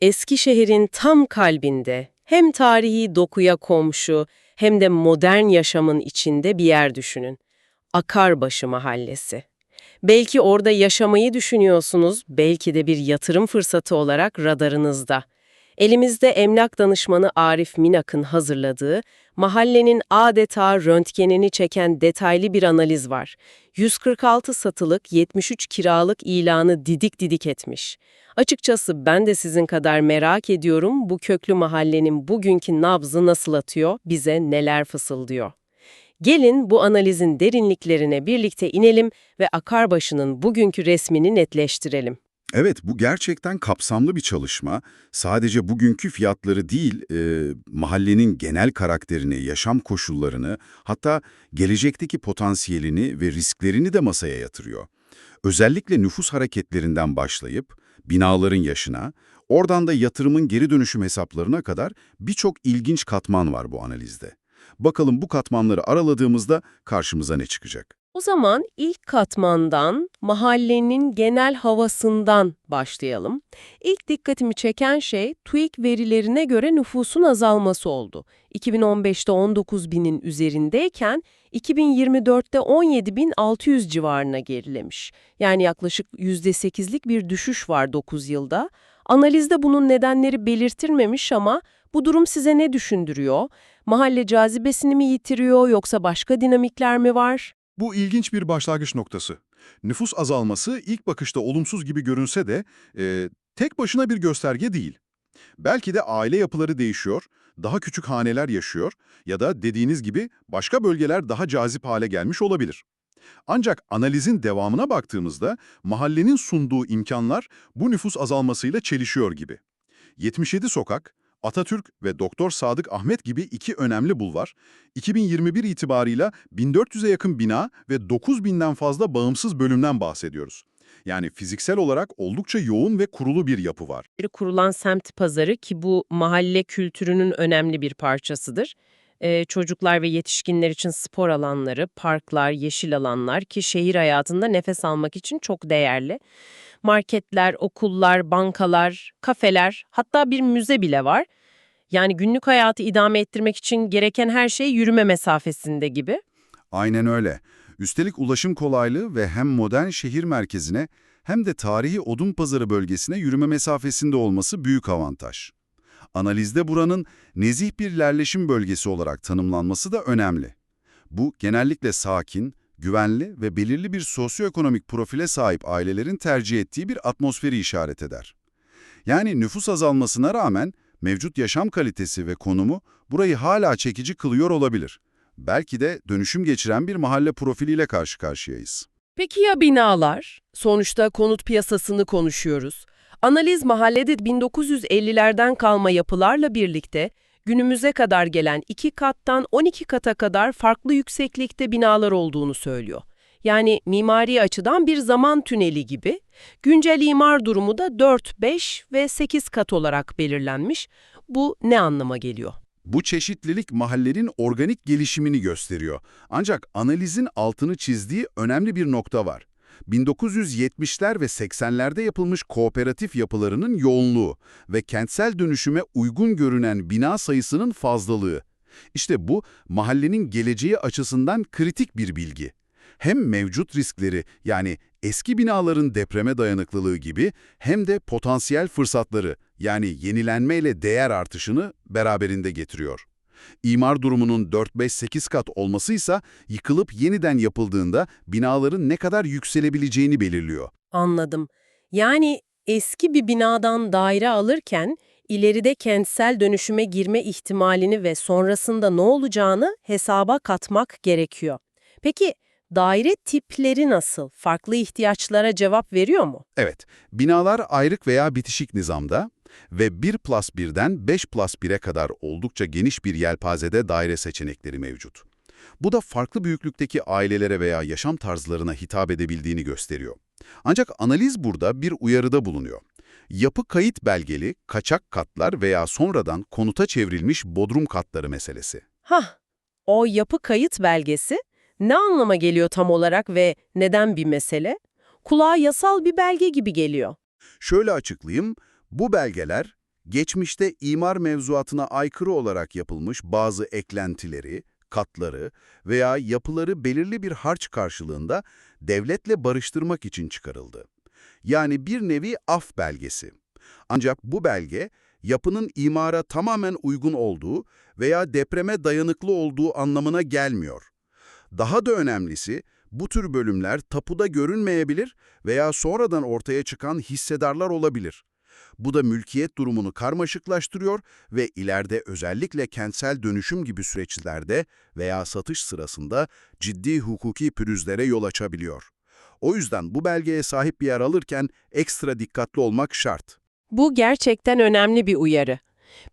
Eskişehir'in tam kalbinde hem tarihi dokuya komşu hem de modern yaşamın içinde bir yer düşünün. Akarbaşı Mahallesi. Belki orada yaşamayı düşünüyorsunuz, belki de bir yatırım fırsatı olarak radarınızda. Elimizde emlak danışmanı Arif Minak'ın hazırladığı, mahallenin adeta röntgenini çeken detaylı bir analiz var. 146 satılık, 73 kiralık ilanı didik didik etmiş. Açıkçası ben de sizin kadar merak ediyorum bu köklü mahallenin bugünkü nabzı nasıl atıyor, bize neler fısıldıyor. Gelin bu analizin derinliklerine birlikte inelim ve Akarbaşı'nın bugünkü resmini netleştirelim. Evet, bu gerçekten kapsamlı bir çalışma. Sadece bugünkü fiyatları değil, e, mahallenin genel karakterini, yaşam koşullarını, hatta gelecekteki potansiyelini ve risklerini de masaya yatırıyor. Özellikle nüfus hareketlerinden başlayıp binaların yaşına, oradan da yatırımın geri dönüşüm hesaplarına kadar birçok ilginç katman var bu analizde. Bakalım bu katmanları araladığımızda karşımıza ne çıkacak? O zaman ilk katmandan, mahallenin genel havasından başlayalım. İlk dikkatimi çeken şey TÜİK verilerine göre nüfusun azalması oldu. 2015'te 19 binin üzerindeyken 2024'te 17.600 civarına gerilemiş. Yani yaklaşık %8'lik bir düşüş var 9 yılda. Analizde bunun nedenleri belirtilmemiş ama bu durum size ne düşündürüyor? Mahalle cazibesini mi yitiriyor yoksa başka dinamikler mi var? Bu ilginç bir başlangıç noktası. Nüfus azalması ilk bakışta olumsuz gibi görünse de e, tek başına bir gösterge değil. Belki de aile yapıları değişiyor, daha küçük haneler yaşıyor ya da dediğiniz gibi başka bölgeler daha cazip hale gelmiş olabilir. Ancak analizin devamına baktığımızda mahallenin sunduğu imkanlar bu nüfus azalmasıyla çelişiyor gibi. 77 sokak, Atatürk ve Doktor Sadık Ahmet gibi iki önemli bulvar, 2021 itibarıyla 1400'e yakın bina ve 9000'den fazla bağımsız bölümden bahsediyoruz. Yani fiziksel olarak oldukça yoğun ve kurulu bir yapı var. Kurulan semt pazarı ki bu mahalle kültürünün önemli bir parçasıdır. Ee, çocuklar ve yetişkinler için spor alanları, parklar, yeşil alanlar ki şehir hayatında nefes almak için çok değerli. Marketler, okullar, bankalar, kafeler, hatta bir müze bile var. Yani günlük hayatı idame ettirmek için gereken her şey yürüme mesafesinde gibi. Aynen öyle. Üstelik ulaşım kolaylığı ve hem modern şehir merkezine hem de tarihi Odunpazarı bölgesine yürüme mesafesinde olması büyük avantaj. Analizde buranın nezih bir yerleşim bölgesi olarak tanımlanması da önemli. Bu genellikle sakin, güvenli ve belirli bir sosyoekonomik profile sahip ailelerin tercih ettiği bir atmosferi işaret eder. Yani nüfus azalmasına rağmen mevcut yaşam kalitesi ve konumu burayı hala çekici kılıyor olabilir. Belki de dönüşüm geçiren bir mahalle profiliyle karşı karşıyayız. Peki ya binalar? Sonuçta konut piyasasını konuşuyoruz. Analiz mahallede 1950'lerden kalma yapılarla birlikte günümüze kadar gelen 2 kattan 12 kata kadar farklı yükseklikte binalar olduğunu söylüyor. Yani mimari açıdan bir zaman tüneli gibi. Güncel imar durumu da 4, 5 ve 8 kat olarak belirlenmiş. Bu ne anlama geliyor? Bu çeşitlilik mahallenin organik gelişimini gösteriyor. Ancak analizin altını çizdiği önemli bir nokta var. 1970'ler ve 80'lerde yapılmış kooperatif yapılarının yoğunluğu ve kentsel dönüşüme uygun görünen bina sayısının fazlalığı. İşte bu mahallenin geleceği açısından kritik bir bilgi. Hem mevcut riskleri yani eski binaların depreme dayanıklılığı gibi hem de potansiyel fırsatları yani yenilenmeyle değer artışını beraberinde getiriyor. İmar durumunun 4-5-8 kat olmasıysa yıkılıp yeniden yapıldığında binaların ne kadar yükselebileceğini belirliyor. Anladım. Yani eski bir binadan daire alırken ileride kentsel dönüşüme girme ihtimalini ve sonrasında ne olacağını hesaba katmak gerekiyor. Peki daire tipleri nasıl? Farklı ihtiyaçlara cevap veriyor mu? Evet, binalar ayrık veya bitişik nizamda ve 1 plus 1'den 5 plus 1'e kadar oldukça geniş bir yelpazede daire seçenekleri mevcut. Bu da farklı büyüklükteki ailelere veya yaşam tarzlarına hitap edebildiğini gösteriyor. Ancak analiz burada bir uyarıda bulunuyor. Yapı kayıt belgeli, kaçak katlar veya sonradan konuta çevrilmiş bodrum katları meselesi. Hah, o yapı kayıt belgesi ne anlama geliyor tam olarak ve neden bir mesele? Kulağa yasal bir belge gibi geliyor. Şöyle açıklayayım, bu belgeler geçmişte imar mevzuatına aykırı olarak yapılmış bazı eklentileri, katları veya yapıları belirli bir harç karşılığında devletle barıştırmak için çıkarıldı. Yani bir nevi af belgesi. Ancak bu belge, yapının imara tamamen uygun olduğu veya depreme dayanıklı olduğu anlamına gelmiyor. Daha da önemlisi, bu tür bölümler tapuda görünmeyebilir veya sonradan ortaya çıkan hissedarlar olabilir. Bu da mülkiyet durumunu karmaşıklaştırıyor ve ileride özellikle kentsel dönüşüm gibi süreçlerde veya satış sırasında ciddi hukuki pürüzlere yol açabiliyor. O yüzden bu belgeye sahip bir yer alırken ekstra dikkatli olmak şart. Bu gerçekten önemli bir uyarı.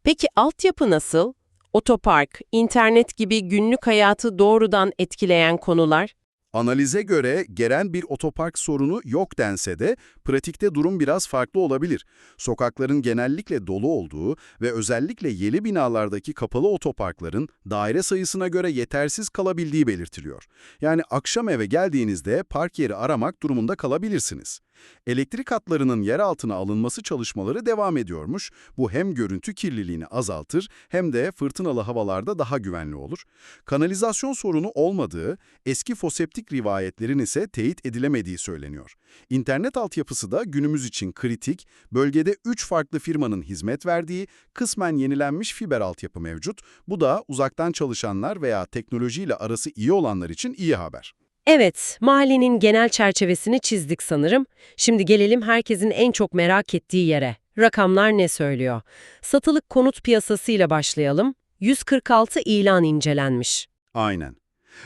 Peki altyapı nasıl? Otopark, internet gibi günlük hayatı doğrudan etkileyen konular? Analize göre gelen bir otopark sorunu yok dense de pratikte durum biraz farklı olabilir. Sokakların genellikle dolu olduğu ve özellikle yeni binalardaki kapalı otoparkların daire sayısına göre yetersiz kalabildiği belirtiliyor. Yani akşam eve geldiğinizde park yeri aramak durumunda kalabilirsiniz. Elektrik hatlarının yer altına alınması çalışmaları devam ediyormuş. Bu hem görüntü kirliliğini azaltır hem de fırtınalı havalarda daha güvenli olur. Kanalizasyon sorunu olmadığı, eski foseptik rivayetlerin ise teyit edilemediği söyleniyor. İnternet altyapısı da günümüz için kritik, bölgede 3 farklı firmanın hizmet verdiği kısmen yenilenmiş fiber altyapı mevcut. Bu da uzaktan çalışanlar veya teknolojiyle arası iyi olanlar için iyi haber. Evet, mahallenin genel çerçevesini çizdik sanırım. Şimdi gelelim herkesin en çok merak ettiği yere. Rakamlar ne söylüyor? Satılık konut piyasasıyla başlayalım. 146 ilan incelenmiş. Aynen.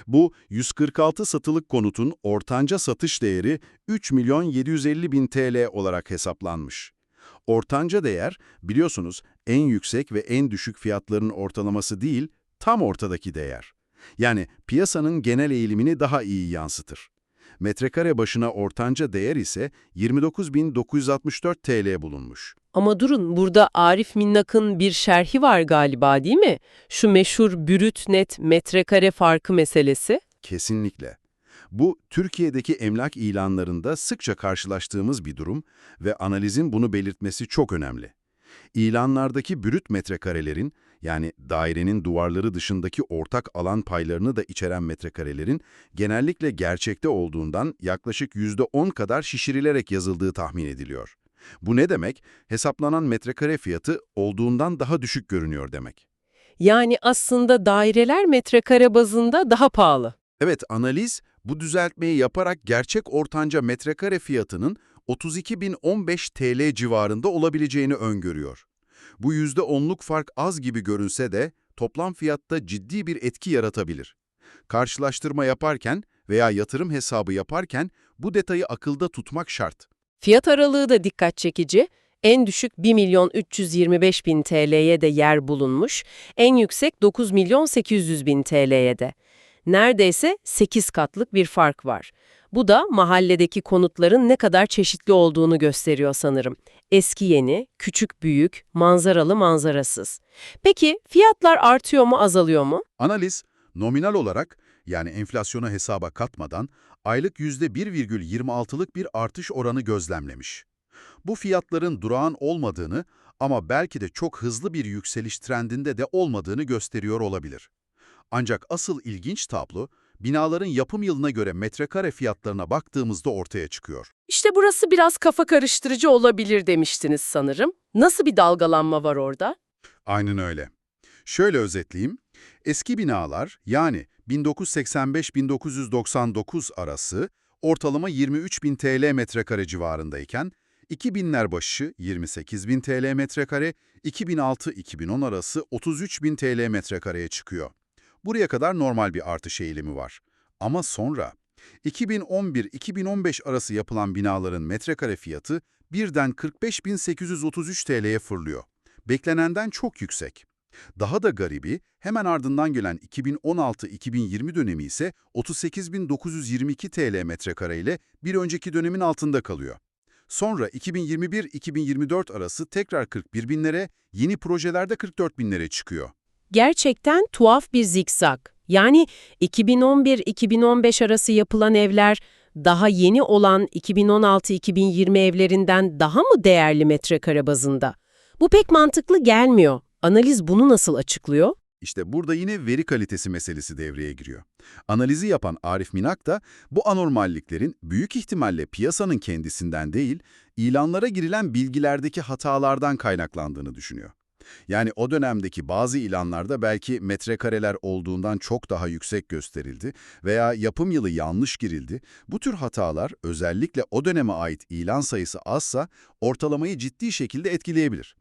Bu 146 satılık konutun ortanca satış değeri 3 milyon 750 bin TL olarak hesaplanmış. Ortanca değer, biliyorsunuz en yüksek ve en düşük fiyatların ortalaması değil, tam ortadaki değer. Yani piyasanın genel eğilimini daha iyi yansıtır. Metrekare başına ortanca değer ise 29.964 TL bulunmuş. Ama durun, burada Arif Minnak'ın bir şerhi var galiba değil mi? Şu meşhur bürüt net metrekare farkı meselesi. Kesinlikle. Bu, Türkiye'deki emlak ilanlarında sıkça karşılaştığımız bir durum ve analizin bunu belirtmesi çok önemli. İlanlardaki brüt metrekarelerin, yani dairenin duvarları dışındaki ortak alan paylarını da içeren metrekarelerin, genellikle gerçekte olduğundan yaklaşık %10 kadar şişirilerek yazıldığı tahmin ediliyor. Bu ne demek? Hesaplanan metrekare fiyatı olduğundan daha düşük görünüyor demek. Yani aslında daireler metrekare bazında daha pahalı. Evet, analiz bu düzeltmeyi yaparak gerçek ortanca metrekare fiyatının 32.015 TL civarında olabileceğini öngörüyor. Bu %10'luk fark az gibi görünse de toplam fiyatta ciddi bir etki yaratabilir. Karşılaştırma yaparken veya yatırım hesabı yaparken bu detayı akılda tutmak şart. Fiyat aralığı da dikkat çekici. En düşük 1 milyon 325 bin TL'ye de yer bulunmuş, en yüksek 9 milyon 800 bin TL'ye de. Neredeyse 8 katlık bir fark var. Bu da mahalledeki konutların ne kadar çeşitli olduğunu gösteriyor sanırım. Eski yeni, küçük büyük, manzaralı manzarasız. Peki fiyatlar artıyor mu azalıyor mu? Analiz, nominal olarak yani enflasyona hesaba katmadan aylık %1,26'lık bir artış oranı gözlemlemiş. Bu fiyatların durağan olmadığını ama belki de çok hızlı bir yükseliş trendinde de olmadığını gösteriyor olabilir. Ancak asıl ilginç tablo, binaların yapım yılına göre metrekare fiyatlarına baktığımızda ortaya çıkıyor. İşte burası biraz kafa karıştırıcı olabilir demiştiniz sanırım. Nasıl bir dalgalanma var orada? Aynen öyle. Şöyle özetleyeyim. Eski binalar yani 1985-1999 arası ortalama 23.000 TL metrekare civarındayken 2000'ler başı 28.000 TL metrekare, 2006-2010 arası 33.000 TL metrekareye çıkıyor. Buraya kadar normal bir artış eğilimi var. Ama sonra 2011-2015 arası yapılan binaların metrekare fiyatı birden 45.833 TL'ye fırlıyor. Beklenenden çok yüksek. Daha da garibi, hemen ardından gelen 2016-2020 dönemi ise 38.922 TL metrekare ile bir önceki dönemin altında kalıyor. Sonra 2021-2024 arası tekrar 41 binlere, yeni projelerde 44 binlere çıkıyor. Gerçekten tuhaf bir zikzak. Yani 2011-2015 arası yapılan evler daha yeni olan 2016-2020 evlerinden daha mı değerli metrekare bazında? Bu pek mantıklı gelmiyor. Analiz bunu nasıl açıklıyor? İşte burada yine veri kalitesi meselesi devreye giriyor. Analizi yapan Arif Minak da bu anormalliklerin büyük ihtimalle piyasanın kendisinden değil, ilanlara girilen bilgilerdeki hatalardan kaynaklandığını düşünüyor. Yani o dönemdeki bazı ilanlarda belki metrekareler olduğundan çok daha yüksek gösterildi veya yapım yılı yanlış girildi. Bu tür hatalar özellikle o döneme ait ilan sayısı azsa ortalamayı ciddi şekilde etkileyebilir.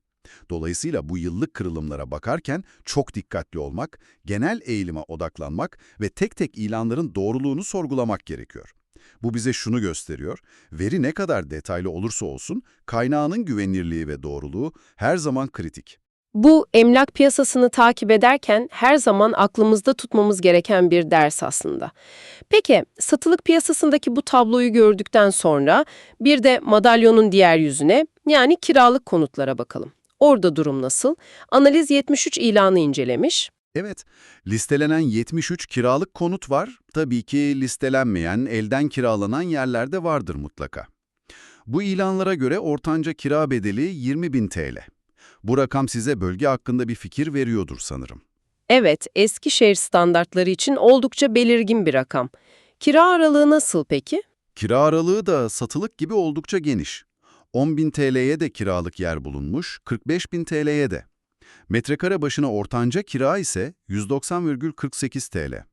Dolayısıyla bu yıllık kırılımlara bakarken çok dikkatli olmak, genel eğilime odaklanmak ve tek tek ilanların doğruluğunu sorgulamak gerekiyor. Bu bize şunu gösteriyor, veri ne kadar detaylı olursa olsun kaynağının güvenilirliği ve doğruluğu her zaman kritik. Bu emlak piyasasını takip ederken her zaman aklımızda tutmamız gereken bir ders aslında. Peki satılık piyasasındaki bu tabloyu gördükten sonra bir de madalyonun diğer yüzüne yani kiralık konutlara bakalım. Orada durum nasıl? Analiz 73 ilanı incelemiş. Evet, listelenen 73 kiralık konut var. Tabii ki listelenmeyen, elden kiralanan yerlerde vardır mutlaka. Bu ilanlara göre ortanca kira bedeli 20.000 TL. Bu rakam size bölge hakkında bir fikir veriyordur sanırım. Evet, Eskişehir standartları için oldukça belirgin bir rakam. Kira aralığı nasıl peki? Kira aralığı da satılık gibi oldukça geniş. 10.000 TL'ye de kiralık yer bulunmuş, 45.000 TL'ye de. Metrekare başına ortanca kira ise 190,48 TL.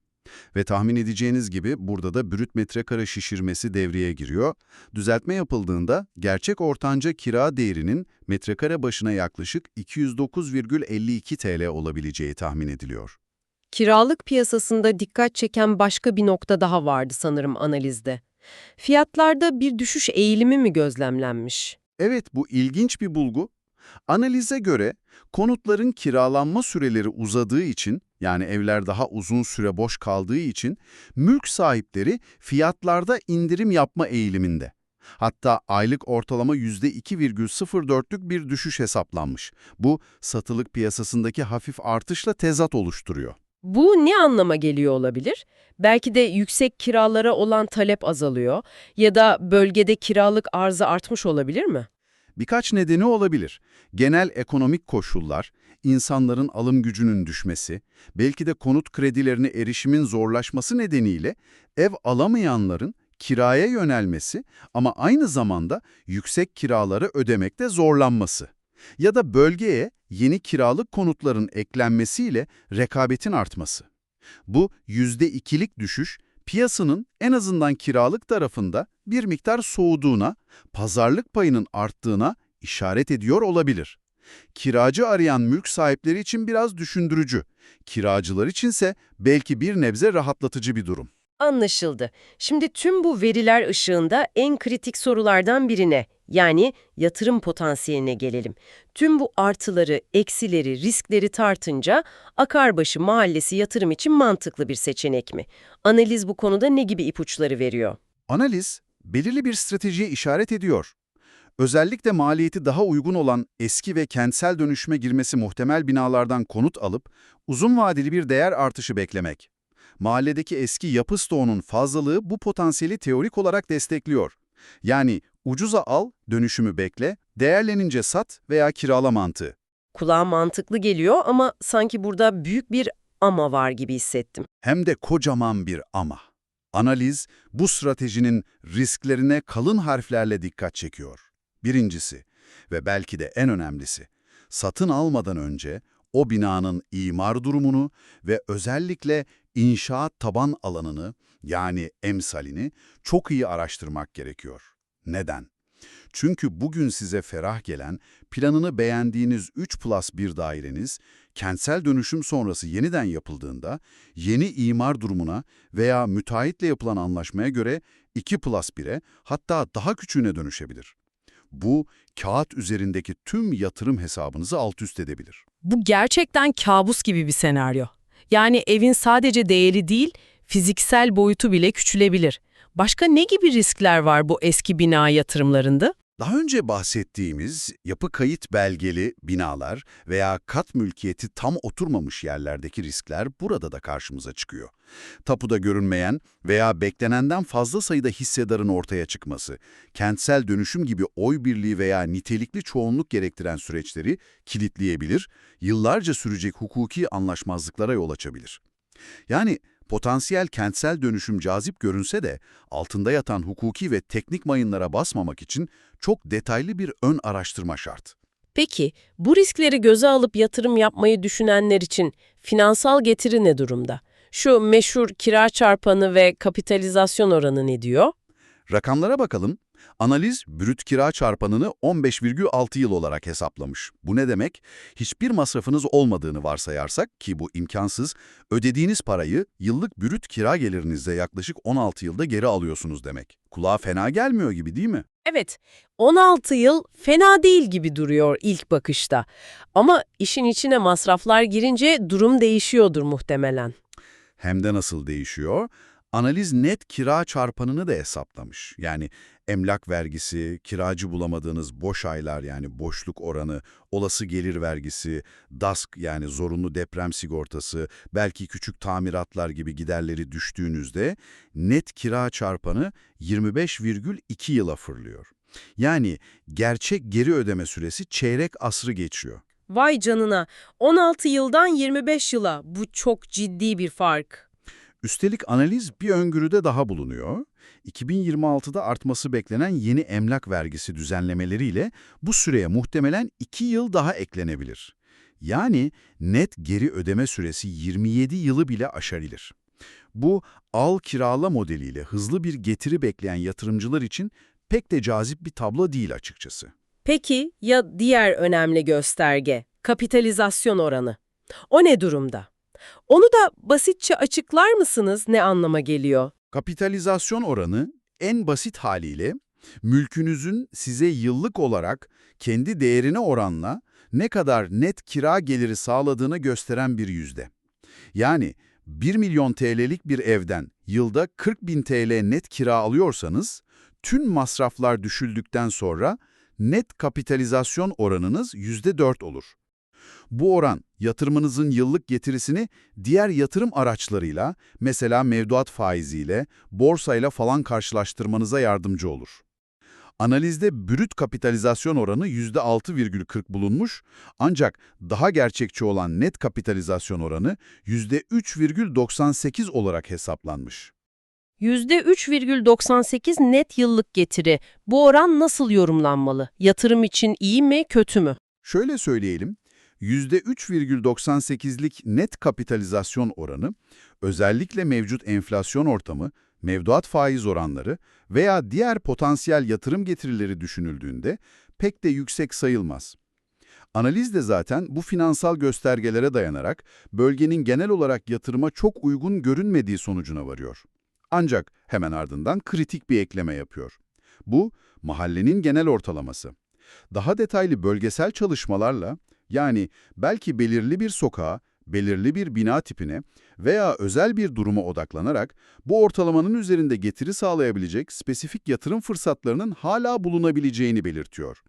Ve tahmin edeceğiniz gibi burada da brüt metrekare şişirmesi devreye giriyor. Düzeltme yapıldığında gerçek ortanca kira değerinin metrekare başına yaklaşık 209,52 TL olabileceği tahmin ediliyor. Kiralık piyasasında dikkat çeken başka bir nokta daha vardı sanırım analizde. Fiyatlarda bir düşüş eğilimi mi gözlemlenmiş? Evet, bu ilginç bir bulgu. Analize göre konutların kiralanma süreleri uzadığı için, yani evler daha uzun süre boş kaldığı için, mülk sahipleri fiyatlarda indirim yapma eğiliminde. Hatta aylık ortalama %2,04'lük bir düşüş hesaplanmış. Bu, satılık piyasasındaki hafif artışla tezat oluşturuyor. Bu ne anlama geliyor olabilir? Belki de yüksek kiralara olan talep azalıyor ya da bölgede kiralık arzı artmış olabilir mi? Birkaç nedeni olabilir. Genel ekonomik koşullar, insanların alım gücünün düşmesi, belki de konut kredilerine erişimin zorlaşması nedeniyle ev alamayanların kiraya yönelmesi ama aynı zamanda yüksek kiraları ödemekte zorlanması. Ya da bölgeye yeni kiralık konutların eklenmesiyle rekabetin artması. Bu %2'lik düşüş, piyasanın en azından kiralık tarafında bir miktar soğuduğuna, pazarlık payının arttığına işaret ediyor olabilir. Kiracı arayan mülk sahipleri için biraz düşündürücü, kiracılar içinse belki bir nebze rahatlatıcı bir durum. Anlaşıldı. Şimdi tüm bu veriler ışığında en kritik sorulardan birine, yani yatırım potansiyeline gelelim. Tüm bu artıları, eksileri, riskleri tartınca Akarbaşı Mahallesi yatırım için mantıklı bir seçenek mi? Analiz bu konuda ne gibi ipuçları veriyor? Analiz, belirli bir stratejiye işaret ediyor. Özellikle maliyeti daha uygun olan eski ve kentsel dönüşüme girmesi muhtemel binalardan konut alıp uzun vadeli bir değer artışı beklemek. Mahalledeki eski yapı stoğunun fazlalığı bu potansiyeli teorik olarak destekliyor. Yani ucuza al, dönüşümü bekle, değerlenince sat veya kirala mantığı. Kulağa mantıklı geliyor ama sanki burada büyük bir ama var gibi hissettim. Hem de kocaman bir ama. Analiz, bu stratejinin risklerine kalın harflerle dikkat çekiyor. Birincisi ve belki de en önemlisi, satın almadan önce o binanın imar durumunu ve özellikle inşaat taban alanını yani emsalini çok iyi araştırmak gerekiyor. Neden? Çünkü bugün size ferah gelen, planını beğendiğiniz 3 plus 1 daireniz, kentsel dönüşüm sonrası yeniden yapıldığında, yeni imar durumuna veya müteahhitle yapılan anlaşmaya göre 2 plus 1'e hatta daha küçüğüne dönüşebilir. Bu, kağıt üzerindeki tüm yatırım hesabınızı alt üst edebilir. Bu gerçekten kabus gibi bir senaryo. Yani evin sadece değeri değil, fiziksel boyutu bile küçülebilir. Başka ne gibi riskler var bu eski bina yatırımlarında? Daha önce bahsettiğimiz yapı kayıt belgeli binalar veya kat mülkiyeti tam oturmamış yerlerdeki riskler burada da karşımıza çıkıyor. Tapuda görünmeyen veya beklenenden fazla sayıda hissedarın ortaya çıkması, kentsel dönüşüm gibi oy birliği veya nitelikli çoğunluk gerektiren süreçleri kilitleyebilir, yıllarca sürecek hukuki anlaşmazlıklara yol açabilir. Yani potansiyel kentsel dönüşüm cazip görünse de altında yatan hukuki ve teknik mayınlara basmamak için çok detaylı bir ön araştırma şart. Peki, bu riskleri göze alıp yatırım yapmayı düşünenler için finansal getiri ne durumda? Şu meşhur kira çarpanı ve kapitalizasyon oranı ne diyor? Rakamlara bakalım. Analiz, brüt kira çarpanını 15,6 yıl olarak hesaplamış. Bu ne demek? Hiçbir masrafınız olmadığını varsayarsak ki bu imkansız, ödediğiniz parayı yıllık brüt kira gelirinizde yaklaşık 16 yılda geri alıyorsunuz demek. Kulağa fena gelmiyor gibi değil mi? Evet, 16 yıl fena değil gibi duruyor ilk bakışta. Ama işin içine masraflar girince durum değişiyordur muhtemelen. Hem de nasıl değişiyor? Analiz net kira çarpanını da hesaplamış. Yani emlak vergisi, kiracı bulamadığınız boş aylar yani boşluk oranı, olası gelir vergisi, DASK yani zorunlu deprem sigortası, belki küçük tamiratlar gibi giderleri düştüğünüzde net kira çarpanı 25,2 yıla fırlıyor. Yani gerçek geri ödeme süresi çeyrek asrı geçiyor. Vay canına, 16 yıldan 25 yıla. Bu çok ciddi bir fark. Üstelik analiz bir öngörüde daha bulunuyor. 2026'da artması beklenen yeni emlak vergisi düzenlemeleriyle bu süreye muhtemelen 2 yıl daha eklenebilir. Yani net geri ödeme süresi 27 yılı bile aşabilir. Bu al kirala modeliyle hızlı bir getiri bekleyen yatırımcılar için pek de cazip bir tablo değil açıkçası. Peki ya diğer önemli gösterge, kapitalizasyon oranı? O ne durumda? Onu da basitçe açıklar mısınız ne anlama geliyor? Kapitalizasyon oranı en basit haliyle mülkünüzün size yıllık olarak kendi değerine oranla ne kadar net kira geliri sağladığını gösteren bir yüzde. Yani 1 milyon TL'lik bir evden yılda 40 bin TL net kira alıyorsanız, tüm masraflar düşüldükten sonra net kapitalizasyon oranınız %4 olur. Bu oran yatırımınızın yıllık getirisini diğer yatırım araçlarıyla, mesela mevduat faiziyle, borsayla falan karşılaştırmanıza yardımcı olur. Analizde brüt kapitalizasyon oranı %6,40 bulunmuş ancak daha gerçekçi olan net kapitalizasyon oranı %3,98 olarak hesaplanmış. %3,98 net yıllık getiri. Bu oran nasıl yorumlanmalı? Yatırım için iyi mi, kötü mü? Şöyle söyleyelim, %3,98'lik net kapitalizasyon oranı, özellikle mevcut enflasyon ortamı, mevduat faiz oranları veya diğer potansiyel yatırım getirileri düşünüldüğünde pek de yüksek sayılmaz. Analiz de zaten bu finansal göstergelere dayanarak bölgenin genel olarak yatırıma çok uygun görünmediği sonucuna varıyor. Ancak hemen ardından kritik bir ekleme yapıyor. Bu, mahallenin genel ortalaması. Daha detaylı bölgesel çalışmalarla, yani belki belirli bir sokağa, belirli bir bina tipine veya özel bir duruma odaklanarak bu ortalamanın üzerinde getiri sağlayabilecek spesifik yatırım fırsatlarının hala bulunabileceğini belirtiyor.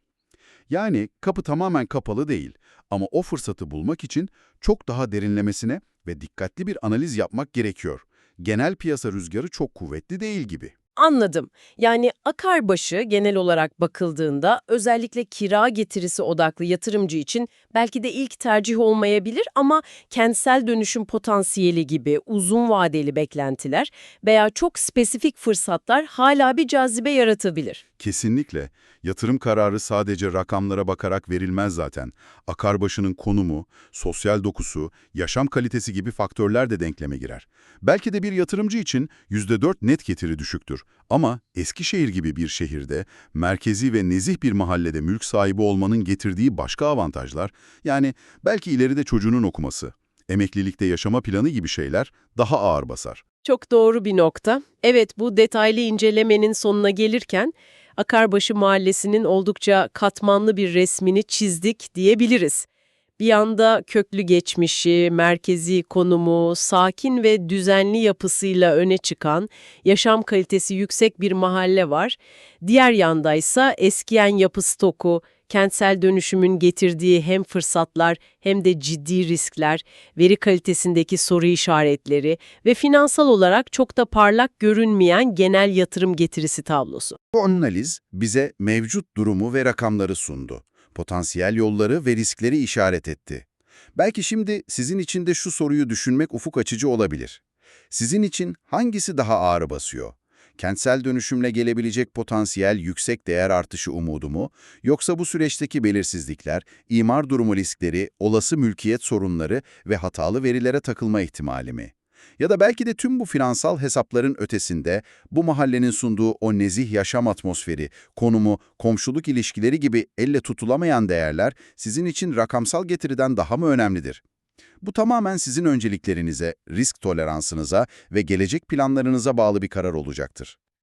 Yani kapı tamamen kapalı değil ama o fırsatı bulmak için çok daha derinlemesine ve dikkatli bir analiz yapmak gerekiyor. Genel piyasa rüzgarı çok kuvvetli değil gibi. Anladım. Yani akarbaşı genel olarak bakıldığında özellikle kira getirisi odaklı yatırımcı için belki de ilk tercih olmayabilir ama kentsel dönüşüm potansiyeli gibi uzun vadeli beklentiler veya çok spesifik fırsatlar hala bir cazibe yaratabilir. Kesinlikle. Yatırım kararı sadece rakamlara bakarak verilmez zaten. Akarbaşının konumu, sosyal dokusu, yaşam kalitesi gibi faktörler de denkleme girer. Belki de bir yatırımcı için %4 net getiri düşüktür. Ama Eskişehir gibi bir şehirde, merkezi ve nezih bir mahallede mülk sahibi olmanın getirdiği başka avantajlar, yani belki ileride çocuğunun okuması, emeklilikte yaşama planı gibi şeyler daha ağır basar. Çok doğru bir nokta. Evet bu detaylı incelemenin sonuna gelirken Akarbaşı Mahallesi'nin oldukça katmanlı bir resmini çizdik diyebiliriz. Bir yanda köklü geçmişi, merkezi konumu, sakin ve düzenli yapısıyla öne çıkan, yaşam kalitesi yüksek bir mahalle var. Diğer yandaysa eskiyen yapı stoku, kentsel dönüşümün getirdiği hem fırsatlar hem de ciddi riskler, veri kalitesindeki soru işaretleri ve finansal olarak çok da parlak görünmeyen genel yatırım getirisi tablosu. Bu analiz bize mevcut durumu ve rakamları sundu. Potansiyel yolları ve riskleri işaret etti. Belki şimdi sizin için de şu soruyu düşünmek ufuk açıcı olabilir. Sizin için hangisi daha ağır basıyor? Kentsel dönüşümle gelebilecek potansiyel yüksek değer artışı umudu mu? Yoksa bu süreçteki belirsizlikler, imar durumu riskleri, olası mülkiyet sorunları ve hatalı verilere takılma ihtimali mi? Ya da belki de tüm bu finansal hesapların ötesinde bu mahallenin sunduğu o nezih yaşam atmosferi, konumu, komşuluk ilişkileri gibi elle tutulamayan değerler sizin için rakamsal getiriden daha mı önemlidir? Bu tamamen sizin önceliklerinize, risk toleransınıza ve gelecek planlarınıza bağlı bir karar olacaktır.